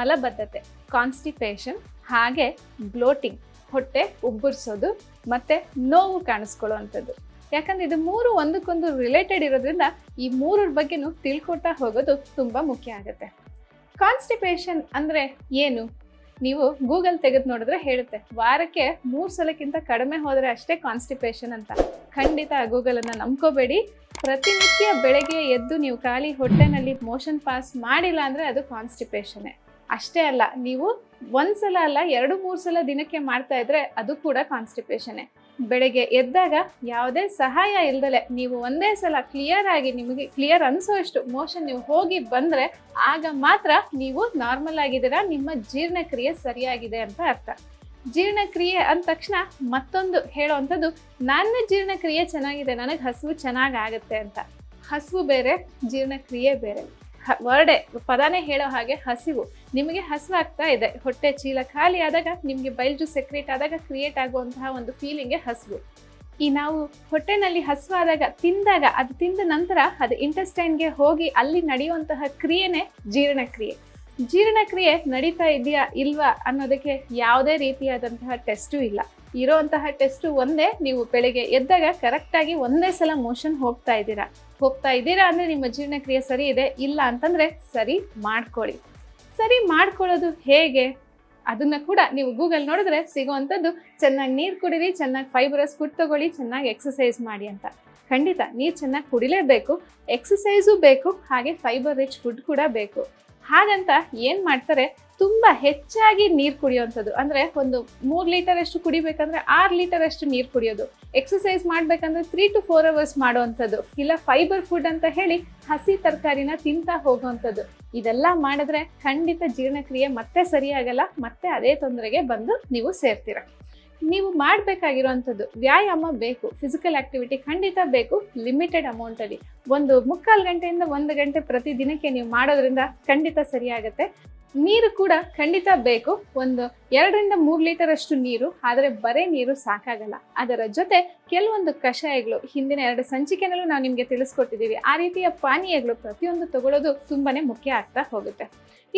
ಮಲಬದ್ಧತೆ ಕಾನ್ಸ್ಟಿಪೇಷನ್ ಹಾಗೆ ಬ್ಲೋಟಿಂಗ್ ಹೊಟ್ಟೆ ಉಬ್ಬರಿಸೋದು ಮತ್ತು ನೋವು ಕಾಣಿಸ್ಕೊಳ್ಳುವಂಥದ್ದು. ಯಾಕಂದ್ರೆ ಇದು ಮೂರು ಒಂದಕ್ಕೊಂದು ರಿಲೇಟೆಡ್ ಇರೋದ್ರಿಂದ ಈ ಮೂರರ ಬಗ್ಗೆನೂ ತಿಳ್ಕೊಳ್ತಾ ಹೋಗೋದು ತುಂಬ ಮುಖ್ಯ ಆಗುತ್ತೆ. ಕಾನ್ಸ್ಟಿಪೇಷನ್ ಅಂದರೆ ಏನು? ನೀವು ಗೂಗಲ್ ತೆಗೆದು ನೋಡಿದ್ರೆ ಹೇಳುತ್ತೆ, ವಾರಕ್ಕೆ ಮೂರು ಸಲಕ್ಕಿಂತ ಕಡಿಮೆ ಹೋದರೆ ಅಷ್ಟೇ ಕಾನ್ಸ್ಟಿಪೇಷನ್ ಅಂತ. ಖಂಡಿತ ಗೂಗಲನ್ನು ನಂಬ್ಕೋಬೇಡಿ. ಪ್ರತಿನಿತ್ಯ ಬೆಳಗ್ಗೆ ಎದ್ದು ನೀವು ಖಾಲಿ ಹೊಟ್ಟೆನಲ್ಲಿ ಮೋಷನ್ ಪಾಸ್ ಮಾಡಿಲ್ಲ ಅಂದರೆ ಅದು ಕಾನ್ಸ್ಟಿಪೇಷನ್ನೇ ಅಷ್ಟೇ ಅಲ್ಲ, ನೀವು ಒಂದ್ಸಲ ಅಲ್ಲ, ಎರಡು ಮೂರು ಸಲ ದಿನಕ್ಕೆ ಮಾಡ್ತಾ ಇದ್ರೆ ಅದು ಕೂಡ ಕಾನ್ಸ್ಟಿಪೇಷನ್ನೇ ಬೆಳಗ್ಗೆ ಎದ್ದಾಗ ಯಾವುದೇ ಸಹಾಯ ಇಲ್ದಲೆ ನೀವು ಒಂದೇ ಸಲ ಕ್ಲಿಯರ್ ಆಗಿ ನಿಮಗೆ ಕ್ಲಿಯರ್ ಅನಿಸೋಷ್ಟು ಮೋಷನ್ ನೀವು ಹೋಗಿ ಬಂದರೆ ಆಗ ಮಾತ್ರ ನೀವು ನಾರ್ಮಲ್ ಆಗಿದ್ದೀರಾ, ನಿಮ್ಮ ಜೀರ್ಣಕ್ರಿಯೆ ಸರಿಯಾಗಿದೆ ಅಂತ ಅರ್ಥ. ಜೀರ್ಣಕ್ರಿಯೆ ಅಂದ ತಕ್ಷಣ ಮತ್ತೊಂದು ಹೇಳೋವಂಥದ್ದು ನನ್ನ ಜೀರ್ಣಕ್ರಿಯೆ ಚೆನ್ನಾಗಿದೆ, ನನಗೆ ಹಸಿವು ಚೆನ್ನಾಗಿ ಆಗುತ್ತೆ ಅಂತ. ಹಸಿವು ಬೇರೆ, ಜೀರ್ಣಕ್ರಿಯೆ ಬೇರೆ. ವರ್ಡೆ ಪದಾನೇ ಹೇಳೋ ಹಾಗೆ ಹಸಿವು. ನಿಮಗೆ ಹಸಿವಾಗ್ತಾ ಇದೆ. ಹೊಟ್ಟೆ ಚೀಲ ಖಾಲಿ ಆದಾಗ, ನಿಮಗೆ ಬೈಲ್ಜು ಸೆಕ್ರೇಟ್ ಆದಾಗ ಕ್ರಿಯೇಟ್ ಆಗುವಂತಹ ಒಂದು ಫೀಲಿಂಗೆ ಹಸಿವು. ಈ ನಾವು ಹೊಟ್ಟೆನಲ್ಲಿ ಹಸಿವಾದಾಗ ತಿಂದಾಗ, ಅದು ತಿಂದ ನಂತರ ಅದು ಇಂಟೆಸ್ಟೈನ್ಗೆ ಹೋಗಿ ಅಲ್ಲಿ ನಡೆಯುವಂತಹ ಕ್ರಿಯೆನೇ ಜೀರ್ಣಕ್ರಿಯೆ. ಜೀರ್ಣಕ್ರಿಯೆ ನಡೀತಾ ಇದೆಯಾ ಇಲ್ವಾ ಅನ್ನೋದಕ್ಕೆ ಯಾವುದೇ ರೀತಿಯಾದಂತಹ ಟೆಸ್ಟು ಇಲ್ಲ. ಇರೋವಂತಹ ಟೆಸ್ಟು ಒಂದೇ, ನೀವು ಬೆಳಗ್ಗೆ ಎದ್ದಾಗ ಕರೆಕ್ಟಾಗಿ ಒಂದೇ ಸಲ ಮೋಷನ್ ಹೋಗ್ತಾ ಇದ್ದೀರಾ. ಹೋಗ್ತಾ ಇದ್ದೀರಾ ಅಂದರೆ ನಿಮ್ಮ ಜೀರ್ಣಕ್ರಿಯೆ ಸರಿ ಇದೆ, ಇಲ್ಲ ಅಂತಂದರೆ ಸರಿ ಮಾಡ್ಕೊಳ್ಳಿ. ಸರಿ ಮಾಡ್ಕೊಳ್ಳೋದು ಹೇಗೆ? ಅದನ್ನ ಕೂಡ ನೀವು ಗೂಗಲ್ ನೋಡಿದ್ರೆ ಸಿಗುವಂಥದ್ದು ಚೆನ್ನಾಗಿ ನೀರು ಕುಡಿರಿ, ಚೆನ್ನಾಗಿ ಫೈಬರಸ್ ಫುಡ್ ತಗೊಳ್ಳಿ, ಚೆನ್ನಾಗಿ ಎಕ್ಸಸೈಸ್ ಮಾಡಿ ಅಂತ. ಖಂಡಿತ ನೀರು ಚೆನ್ನಾಗಿ ಕುಡಿಲೇಬೇಕು ಎಕ್ಸಸೈಸು ಬೇಕು, ಹಾಗೆ ಫೈಬರ್ ರಿಚ್ ಫುಡ್ ಕೂಡ ಬೇಕು. ಹಾಗಂತ ಏನು ಮಾಡ್ತಾರೆ, ತುಂಬ ಹೆಚ್ಚಾಗಿ ನೀರು ಕುಡಿಯೋವಂಥದ್ದು. ಅಂದರೆ ಒಂದು ಮೂರು ಲೀಟರ್ ಅಷ್ಟು ಕುಡಿಬೇಕಂದ್ರೆ ಆರು ಲೀಟರ್ ಅಷ್ಟು ನೀರು ಕುಡಿಯೋದು. ಎಕ್ಸಸೈಸ್ ಮಾಡಬೇಕಂದ್ರೆ ತ್ರೀ ಟು ಫೋರ್ ಅವರ್ಸ್ ಮಾಡುವಂಥದ್ದು. ಇಲ್ಲ ಫೈಬರ್ ಫುಡ್ ಅಂತ ಹೇಳಿ ಹಸಿ ತರಕಾರಿನ ತಿಂತಾ ಹೋಗುವಂಥದ್ದು. ಇದೆಲ್ಲ ಮಾಡಿದ್ರೆ ಖಂಡಿತ ಜೀರ್ಣಕ್ರಿಯೆ ಮತ್ತೆ ಸರಿಯಾಗಲ್ಲ, ಮತ್ತೆ ಅದೇ ತೊಂದರೆಗೆ ಬಂದು ನೀವು ಸೇರ್ತೀರ. ನೀವು ಮಾಡಬೇಕಾಗಿರುವಂಥದ್ದು ವ್ಯಾಯಾಮ ಬೇಕು ಫಿಸಿಕಲ್ ಆಕ್ಟಿವಿಟಿ ಖಂಡಿತ ಬೇಕು ಲಿಮಿಟೆಡ್ ಅಮೌಂಟಲ್ಲಿ ಒಂದು ಮುಕ್ಕಾಲು ಗಂಟೆಯಿಂದ ಒಂದು ಗಂಟೆ ಪ್ರತಿ ದಿನಕ್ಕೆ ನೀವು ಮಾಡೋದ್ರಿಂದ ಖಂಡಿತ ಸರಿಯಾಗುತ್ತೆ. ನೀರು ಕೂಡ ಖಂಡಿತ ಬೇಕು. ಒಂದು ಎರಡರಿಂದ ಮೂರು ಲೀಟರ್ ಅಷ್ಟು ನೀರು, ಆದರೆ ಬರೇ ನೀರು ಸಾಕಾಗಲ್ಲ. ಅದರ ಜೊತೆ ಕೆಲವೊಂದು ಕಷಾಯಗಳು, ಹಿಂದಿನ ಎರಡು ಸಂಚಿಕೆನಲ್ಲೂ ನಾವು ನಿಮಗೆ ತಿಳಿಸ್ಕೊಟ್ಟಿದ್ದೀವಿ. ಆ ರೀತಿಯ ಪಾನೀಯಗಳು ಪ್ರತಿಯೊಂದು ತಗೊಳ್ಳೋದು ತುಂಬಾನೇ ಮುಖ್ಯ ಆಗ್ತಾ ಹೋಗುತ್ತೆ.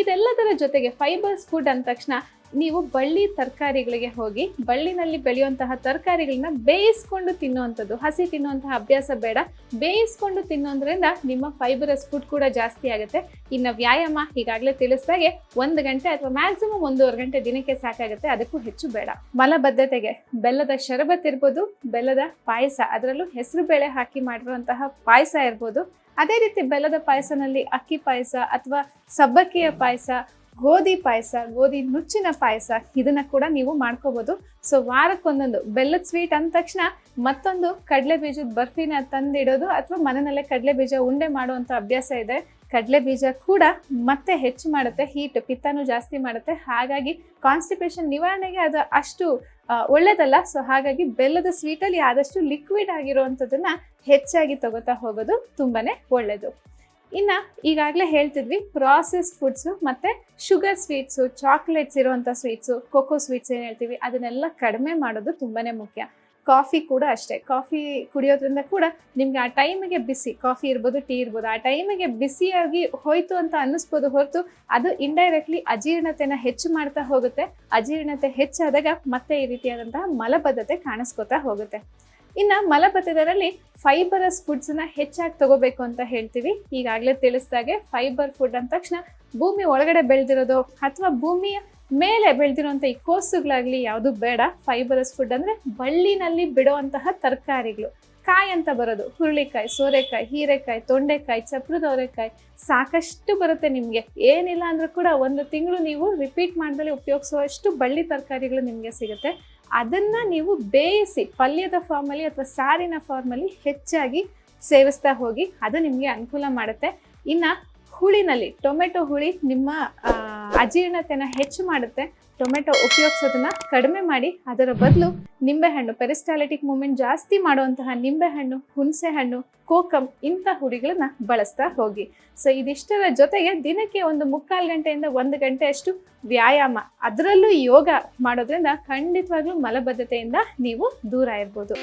ಇದೆಲ್ಲದರ ಜೊತೆಗೆ ಫೈಬರ್ಸ್ ಫುಡ್ ಅಂದ ತಕ್ಷಣ ನೀವು ಬಳ್ಳಿ ತರಕಾರಿಗಳಿಗೆ ಹೋಗಿ ಬಳ್ಳಿನಲ್ಲಿ ಬೆಳೆಯುವಂತಹ ತರಕಾರಿಗಳನ್ನ ಬೇಯಿಸ್ಕೊಂಡು ತಿನ್ನುವಂಥದ್ದು, ಹಸಿ ತಿನ್ನುವಂತಹ ಅಭ್ಯಾಸ ಬೇಡ. ಬೇಯಿಸ್ಕೊಂಡು ತಿನ್ನೋದ್ರಿಂದ ನಿಮ್ಮ ಫೈಬರಸ್ ಫುಡ್ ಕೂಡ ಜಾಸ್ತಿ ಆಗುತ್ತೆ. ಇನ್ನು ವ್ಯಾಯಾಮ ಈಗಾಗಲೇ ತಿಳಿಸಿದಾಗೆ ಒಂದು ಗಂಟೆ ಅಥವಾ ಮ್ಯಾಕ್ಸಿಮಮ್ ಒಂದೂವರೆ ಗಂಟೆ ದಿನಕ್ಕೆ ಸಾಕಾಗುತ್ತೆ. ಅದಕ್ಕೂ ಹೆಚ್ಚು ಬೇಡ. ಮಲಬದ್ಧತೆಗೆ, ಬೆಲ್ಲದ ಶರಬತ್ ಇರ್ಬೋದು, ಬೆಲ್ಲದ ಪಾಯಸ, ಅದರಲ್ಲೂ ಹೆಸರು ಬೇಳೆ ಹಾಕಿ ಮಾಡಿರುವಂತಹ ಪಾಯಸ ಇರ್ಬೋದು. ಅದೇ ರೀತಿ ಬೆಲ್ಲದ ಪಾಯಸನಲ್ಲಿ ಅಕ್ಕಿ ಪಾಯಸ ಅಥವಾ ಸಬ್ಬಕ್ಕಿಯ ಪಾಯಸ, ಗೋಧಿ ಪಾಯಸ, ಗೋಧಿ ನುಚ್ಚಿನ ಪಾಯಸ, ಇದನ್ನ ಕೂಡ ನೀವು ಮಾಡ್ಕೋಬಹುದು ಸೊ ವಾರಕ್ಕೊಂದೊಂದು ಬೆಲ್ಲದ ಸ್ವೀಟ್ ಅಂದ ತಕ್ಷಣ ಮತ್ತೊಂದು ಕಡಲೆ ಬೀಜದ ಬರ್ಫಿನ ತಂದಿಡೋದು ಅಥವಾ ಮನೆಯಲ್ಲೇ ಕಡಲೆ ಬೀಜ ಉಂಡೆ ಮಾಡುವಂಥ ಅಭ್ಯಾಸ ಇದೆ. ಕಡಲೆ ಬೀಜ ಕೂಡ ಮತ್ತೆ ಹೆಚ್ಚು ಮಾಡುತ್ತೆ ಹೀಟ್ ಪಿತ್ತನೂ ಜಾಸ್ತಿ ಮಾಡುತ್ತೆ. ಹಾಗಾಗಿ ಕಾನ್ಸ್ಟಿಪೇಷನ್ ನಿವಾರಣೆಗೆ ಅದು ಅಷ್ಟು ಒಳ್ಳೇದಲ್ಲ. ಸೊ ಹಾಗಾಗಿ ಬೆಲ್ಲದ ಸ್ವೀಟಲ್ಲಿ ಆದಷ್ಟು ಲಿಕ್ವಿಡ್ ಆಗಿರುವಂಥದ್ದನ್ನ ಹೆಚ್ಚಾಗಿ ತಗೋತಾ ಹೋಗೋದು ತುಂಬಾನೇ ಒಳ್ಳೆಯದು ಇನ್ನು ಈಗಾಗಲೇ ಹೇಳ್ತಿದ್ವಿ ಪ್ರಾಸೆಸ್ಡ್ ಫುಡ್ಸು ಮತ್ತು ಶುಗರ್ ಸ್ವೀಟ್ಸು ಚಾಕ್ಲೇಟ್ಸ್ ಇರುವಂಥ ಸ್ವೀಟ್ಸು ಕೋಕೋ ಸ್ವೀಟ್ಸ್ ಏನು ಹೇಳ್ತೀವಿ, ಅದನ್ನೆಲ್ಲ ಕಡಿಮೆ ಮಾಡೋದು ತುಂಬಾ ಮುಖ್ಯ. ಕಾಫಿ ಕೂಡ ಅಷ್ಟೇ. ಕಾಫಿ ಕುಡಿಯೋದ್ರಿಂದ ಕೂಡ ನಿಮ್ಗೆ ಆ ಟೈಮಿಗೆ ಬಿಸಿ, ಕಾಫಿ ಇರ್ಬೋದು, ಟೀ ಇರ್ಬೋದು, ಆ ಟೈಮಿಗೆ ಬಿಸಿಯಾಗಿ ಹೋಯ್ತು ಅಂತ ಅನ್ನಿಸ್ಬೋದು ಹೊರತು ಅದು ಇಂಡೈರೆಕ್ಟ್ಲಿ ಅಜೀರ್ಣತೆನ ಹೆಚ್ಚು ಮಾಡ್ತಾ ಹೋಗುತ್ತೆ. ಅಜೀರ್ಣತೆ ಹೆಚ್ಚಾದಾಗ ಮತ್ತೆ ಈ ರೀತಿಯಾದಂತಹ ಮಲಬದ್ಧತೆ ಕಾಣಿಸ್ಕೋತಾ ಹೋಗುತ್ತೆ. ಇನ್ನು ಮಲಬದ್ಧತೆಯಲ್ಲಿ ಫೈಬರಸ್ ಫುಡ್ಸನ್ನ ಹೆಚ್ಚಾಗಿ ತಗೋಬೇಕು ಅಂತ ಹೇಳ್ತೀವಿ. ಈಗಾಗಲೇ ತಿಳಿಸ್ದಾಗೆ ಫೈಬರ್ ಫುಡ್ ಅಂದ ತಕ್ಷಣ ಭೂಮಿ ಒಳಗಡೆ ಬೆಳೆದಿರೋದು ಅಥವಾ ಭೂಮಿಯ ಮೇಲೆ ಬೆಳೆದಿರುವಂಥ ಈ ಕೋಸುಗಳಾಗಲಿ ಯಾವುದು ಬೇಡ. ಫೈಬರಸ್ ಫುಡ್ ಅಂದರೆ ಬಳ್ಳಿನಲ್ಲಿ ಬಿಡುವಂತಹ ತರಕಾರಿಗಳು. ಕಾಯಿ ಅಂತ ಬರೋದು. ಹುರುಳಿಕಾಯಿ, ಸೋರೆಕಾಯಿ, ಹೀರೆಕಾಯಿ, ತೊಂಡೆಕಾಯಿ, ಚಪ್ರದವರೆಕಾಯಿ ಸಾಕಷ್ಟು ಬರುತ್ತೆ ನಿಮಗೆ. ಏನಿಲ್ಲ ಅಂದರೂ ಕೂಡ ಒಂದು ತಿಂಗಳು ನೀವು ರಿಪೀಟ್ ಮಾಡ್ದಲ್ಲಿ ಉಪಯೋಗಿಸುವಷ್ಟು ಬಳ್ಳಿ ತರಕಾರಿಗಳು ನಿಮಗೆ ಸಿಗುತ್ತೆ. ಅದನ್ನ ನೀವು ಬೇಯಿಸಿ ಪಲ್ಯದ ಫಾರ್ಮಲ್ಲಿ ಅಥವಾ ಸಾರಿನ ಫಾರ್ಮಲ್ಲಿ ಹೆಚ್ಚಾಗಿ ಸೇವಿಸ್ತಾ ಹೋಗಿ ಅದು ನಿಮಗೆ ಅನುಕೂಲ ಮಾಡುತ್ತೆ. ಇನ್ನು ಹುಳಿನಲ್ಲಿ, ಟೊಮೆಟೊ ಹುಳಿ ನಿಮ್ಮ ಅಜೀರ್ಣತೆನ ಹೆಚ್ಚು ಮಾಡುತ್ತೆ. ಟೊಮೆಟೊ ಉಪಯೋಗಿಸೋದನ್ನ ಕಡಿಮೆ ಮಾಡಿ, ಅದರ ಬದಲು ನಿಂಬೆಹಣ್ಣು, ಪೆರಿಸ್ಟಾಲಿಟಿಕ್ ಮೂಮೆಂಟ್ ಜಾಸ್ತಿ ಮಾಡುವಂತಹ ನಿಂಬೆಹಣ್ಣು, ಹುಣಸೆಹಣ್ಣು ಕೋಕಮ್ ಇಂಥ ಹುಡಿಗಳನ್ನ ಬಳಸ್ತಾ ಹೋಗಿ. ಸೊ, ಇದಿಷ್ಟರ ಜೊತೆಗೆ ದಿನಕ್ಕೆ ಒಂದು ಮುಕ್ಕಾಲು ಗಂಟೆಯಿಂದ ಒಂದು ಗಂಟೆ ಅಷ್ಟು ವ್ಯಾಯಾಮ, ಅದರಲ್ಲೂ ಯೋಗ ಮಾಡೋದ್ರಿಂದ ಖಂಡಿತವಾಗ್ಲೂ ಮಲಬದ್ಧತೆಯಿಂದ ನೀವು ದೂರ ಇರ್ಬೋದು.